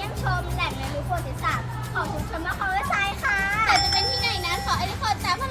ยี่ยมชมแหล่งเรียนรู้ประวัติศาสตร์ของชุมชนมะคองเวสไซค่ะแต่จะเป็นที่ไหนนั้นขอให้ทุกคนตามพ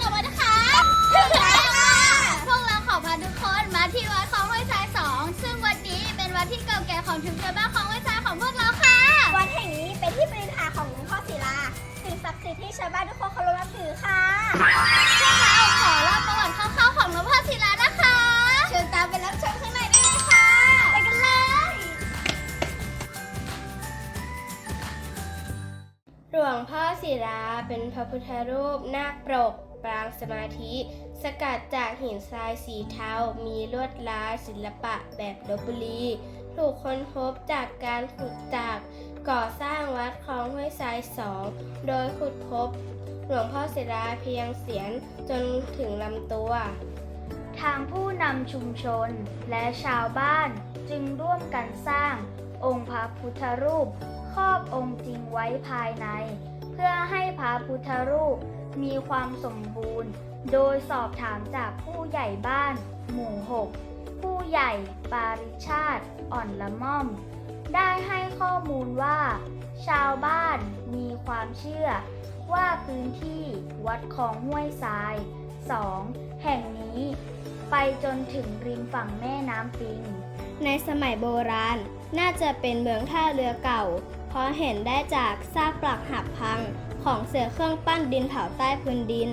หลวงพ่อศิลาเป็นพระพุทธรูปนาคปรกปรางสมาธิ สกัดจากหินทรายสีเทา มีลวดลายศิลปะแบบลบบุรี ถูกค้นพบจากการขุดจากก่อสร้างวัดคลองห้วยทรายสอง โดยขุดพบ หลวงพ่อศิลาเพียงเสียนจนถึงลำตัว ทางผู้นำชุมชนและชาวบ้านจึงร่วมกันสร้าง องค์พระพุทธรูป ครอบองค์จริงไว้ภายใน เพื่อให้พระพุทธรูปมีความสมบูรณ์ โดยสอบถามจากผู้ใหญ่บ้าน หมู่6ผู้ใหญ่ปาริชาติ อ่อนละม่อม ได้ให้ข้อมูลว่า ชาวบ้านมีความเชื่อ ว่าพื้นที่วัดคลองห้วยทราย2แห่งนี้ ไปจนถึงริมฝั่งแม่น้ำปิง ในสมัยโบราณ น่าจะเป็นเมืองท่าเรือเก่า เพราะเห็นได้จากซากปลักหักพังของเสือเครื่องปั้นดินเผาใต้พื้นดิน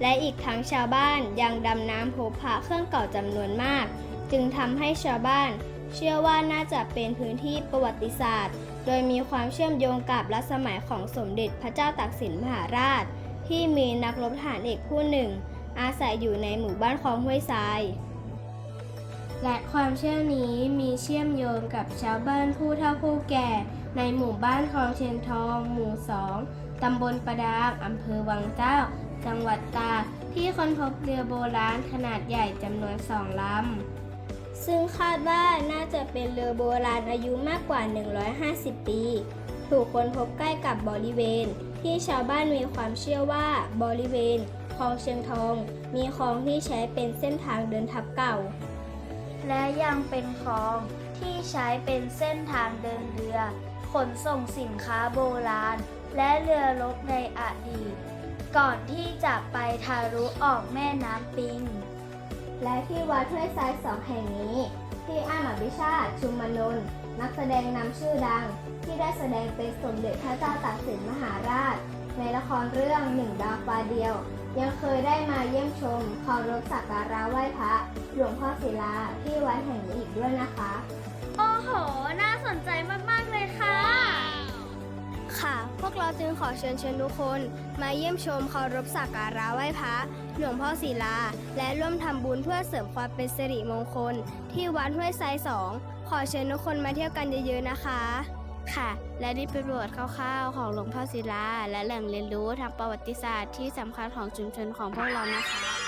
และอีกทั้งชาวบ้านยังดำน้ำพบพระเครื่องเก่าจำนวนมาก จึงทำให้ชาวบ้าน เชื่อว่าน่าจะเป็นพื้นที่ประวัติศาสตร์ โดยมีความเชื่อมโยงกับรัชสมัยของสมเด็จพระเจ้าตากสินมหาราช ที่มีนักรบทหารเอกผู้หนึ่ง อาศัยอยู่ในหมู่บ้านคลองห้วยทราย และความเชื่อนี้มีเชื่อมโยงกับชาวบ้านผู้เฒ่าผู้แก่ ในหมู่บ้านคลองเชียนทอง หมู่สองตำบลประดางอำเภอวังเจ้า จังหวัดตากที่ค้นพบเรือโบราณขนาดใหญ่จำนวนสองลำ ซึ่งคาดว่าน่าจะเป็นเรือโบราณอายุมากกว่า 150 ปี ถูกค้นพบใกล้กับบริเวณ ที่ชาวบ้านมีความเชื่อว่าบริเวณคลองเชียงทอง มีคลองที่ใช้เป็นเส้นทางเดินทับเก่า และยังเป็นคลองที่ใช้เป็นเส้นทางเดินเรือ ขนส่งสินค้าโบราณ และเรือรบในอดีต ก่อนที่จะไปทะลุออกแม่น้ำปิง และที่วัดห้วยทรายสองแห่งนี้ ที่อ้ามอภิชาติชุมมนนท์นักแสดงนำชื่อดัง ที่ได้แสดงเป็นสมเด็จพระเจ้าตากสินมหาราช ในละครเรื่องหนึ่งดาวฟ้าเดียว ยังเคยได้มาเยี่ยมชมเคารพสักการะไหว้พระหลวงพ่อศิลาที่วัดแห่งนี้อีกด้วยนะคะ โอ้โห น่าสนใจมาก ๆ เลยค่ะ ค่ะ พวกเราจึงขอเชิญชวนทุกคน มาเยี่ยมชมเคารพสักการะไหว้พระหลวงพ่อศิลา และร่วมทำบุญเพื่อเสริมความเป็นสิริมงคล ที่วัดห้วยไซสอง ขอเชิญทุกคนมาเที่ยวกันเยอะๆนะคะ ค่ะ และนี่เป็นประวัติคร่าวๆของหลวงพ่อศิลา และแหล่งเรียนรู้ทางประวัติศาสตร์ที่สำคัญของชุมชนของพวกเรานะคะ